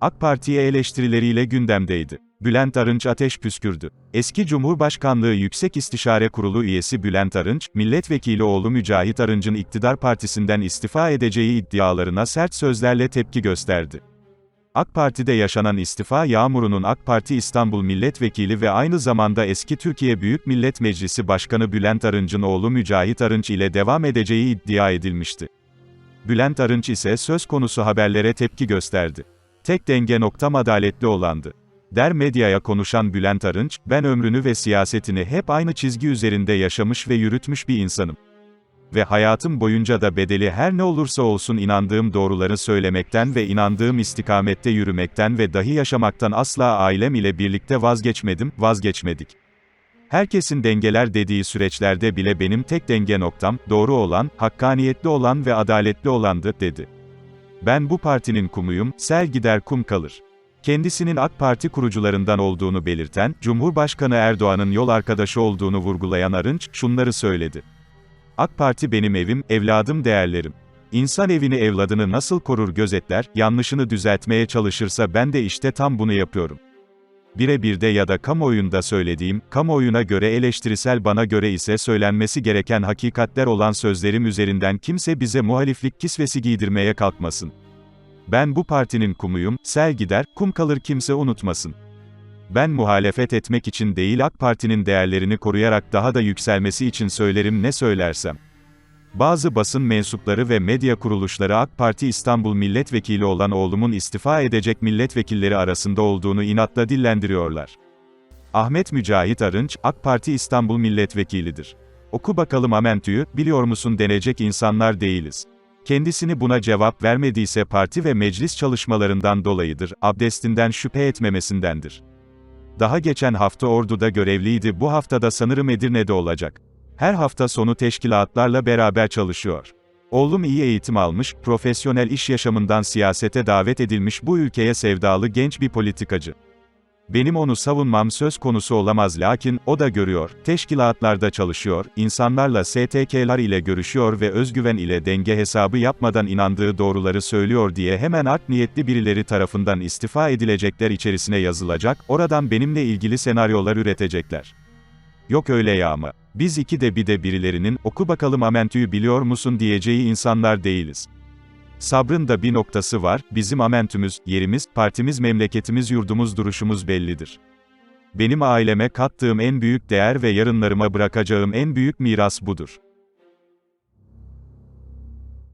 AK Parti'ye eleştirileriyle gündemdeydi. Bülent Arınç ateş püskürdü. Eski Cumhurbaşkanlığı Yüksek İstişare Kurulu üyesi Bülent Arınç, milletvekili oğlu Mücahit Arınç'ın iktidar partisinden istifa edeceği iddialarına sert sözlerle tepki gösterdi. AK Parti'de yaşanan istifa yağmurunun AK Parti İstanbul Milletvekili ve aynı zamanda eski Türkiye Büyük Millet Meclisi Başkanı Bülent Arınç'ın oğlu Mücahit Arınç ile devam edeceği iddia edilmişti. Bülent Arınç ise söz konusu haberlere tepki gösterdi. Tek denge noktam adaletli olandı. Der medyaya konuşan Bülent Arınç, ben ömrünü ve siyasetini hep aynı çizgi üzerinde yaşamış ve yürütmüş bir insanım. Ve hayatım boyunca da bedeli her ne olursa olsun inandığım doğruları söylemekten ve inandığım istikamette yürümekten ve dahi yaşamaktan asla ailem ile birlikte vazgeçmedim, vazgeçmedik. Herkesin dengeler dediği süreçlerde bile benim tek denge noktam, doğru olan, hakkaniyetli olan ve adaletli olandı, dedi. Ben bu partinin kumuyum, sel gider kum kalır. Kendisinin AK Parti kurucularından olduğunu belirten, Cumhurbaşkanı Erdoğan'ın yol arkadaşı olduğunu vurgulayan Arınç, şunları söyledi. AK Parti benim evim, evladım değerlerim. İnsan evini evladını nasıl korur gözetler, yanlışını düzeltmeye çalışırsa ben de işte tam bunu yapıyorum. Birebirde ya da kamuoyunda söylediğim, kamuoyuna göre eleştirisel bana göre ise söylenmesi gereken hakikatler olan sözlerim üzerinden kimse bize muhaliflik kisvesi giydirmeye kalkmasın. Ben bu partinin kumuyum, sel gider, kum kalır kimse unutmasın. Ben muhalefet etmek için değil AK Parti'nin değerlerini koruyarak daha da yükselmesi için söylerim ne söylersem. Bazı basın mensupları ve medya kuruluşları AK Parti İstanbul milletvekili olan oğlumun istifa edecek milletvekilleri arasında olduğunu inatla dillendiriyorlar. Ahmet Mücahit Arınç, AK Parti İstanbul milletvekilidir. Oku bakalım Amentü'yü, biliyor musun denecek insanlar değiliz. Kendisini buna cevap vermediyse parti ve meclis çalışmalarından dolayıdır, abdestinden şüphe etmemesindendir. Daha geçen hafta Ordu'da görevliydi, bu haftada sanırım Edirne'de olacak. Her hafta sonu teşkilatlarla beraber çalışıyor. Oğlum iyi eğitim almış, profesyonel iş yaşamından siyasete davet edilmiş bu ülkeye sevdalı genç bir politikacı. Benim onu savunmam söz konusu olamaz lakin, o da görüyor, teşkilatlarda çalışıyor, insanlarla STK'lar ile görüşüyor ve özgüven ile denge hesabı yapmadan inandığı doğruları söylüyor diye hemen art niyetli birileri tarafından istifa edilecekler içerisine yazılacak, oradan benimle ilgili senaryolar üretecekler. Yok öyle ya ama. Biz iki de bir de birilerinin, oku bakalım Amentü'yü biliyor musun diyeceği insanlar değiliz. Sabrın da bir noktası var, bizim Amentümüz, yerimiz, partimiz memleketimiz yurdumuz duruşumuz bellidir. Benim aileme kattığım en büyük değer ve yarınlarıma bırakacağım en büyük miras budur.